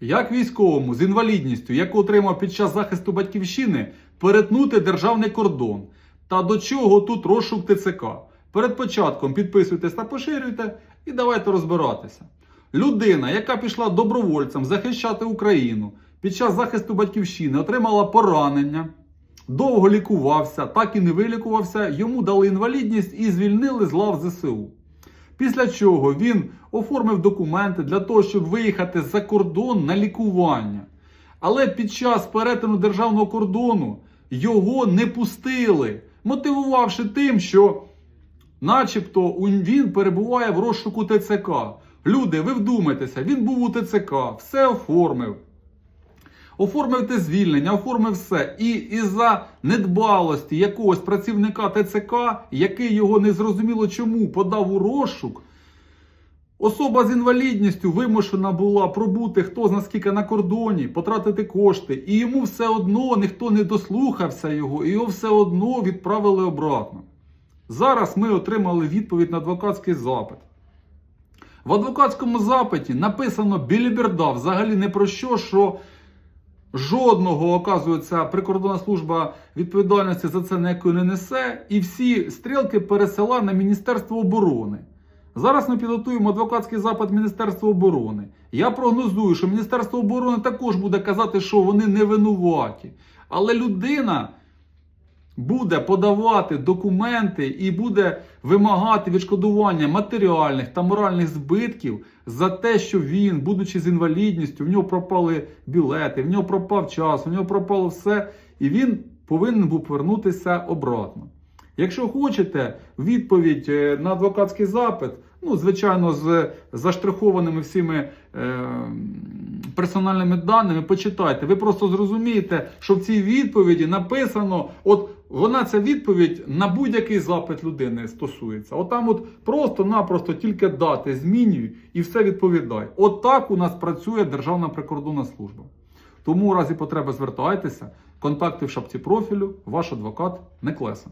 Як військовому з інвалідністю, яку отримав під час захисту батьківщини, перетнути державний кордон? Та до чого тут розшук ТЦК? Перед початком підписуйтесь та поширюйте і давайте розбиратися. Людина, яка пішла добровольцем захищати Україну під час захисту батьківщини, отримала поранення, довго лікувався, так і не вилікувався, йому дали інвалідність і звільнили з лав ЗСУ. Після чого він оформив документи для того, щоб виїхати за кордон на лікування. Але під час перетину державного кордону його не пустили, мотивувавши тим, що начебто він перебуває в розшуку ТЦК. Люди, ви вдумайтеся, він був у ТЦК, все оформив. Оформив те звільнення, оформив все. І із-за недбалості якогось працівника ТЦК, який його незрозуміло чому подав у розшук, особа з інвалідністю вимушена була пробути хто зна скільки на кордоні, потратити кошти. І йому все одно ніхто не дослухався його, і його все одно відправили обратно. Зараз ми отримали відповідь на адвокатський запит. В адвокатському запиті написано біліберда взагалі не про що, що жодного, оказується, прикордонна служба відповідальності за це ніякої не несе, і всі стрілки пересила на Міністерство оборони. Зараз ми підготуємо адвокатський запит Міністерства оборони. Я прогнозую, що Міністерство оборони також буде казати, що вони не винуваті. Але людина буде подавати документи і буде вимагати відшкодування матеріальних та моральних збитків за те, що він, будучи з інвалідністю, в нього пропали білети, в нього пропав час, в нього пропало все, і він повинен був повернутися обратно. Якщо хочете відповідь е, на адвокатський запит, ну, звичайно, з заштрихованими всіми е, персональними даними, почитайте. Ви просто зрозумієте, що в цій відповіді написано, от вона ця відповідь на будь-який запит людини стосується. От там от просто-напросто тільки дати змінюй і все відповідай. От так у нас працює Державна прикордонна служба. Тому у разі потреби звертайтеся, контакти в шапці профілю, ваш адвокат Неклеса.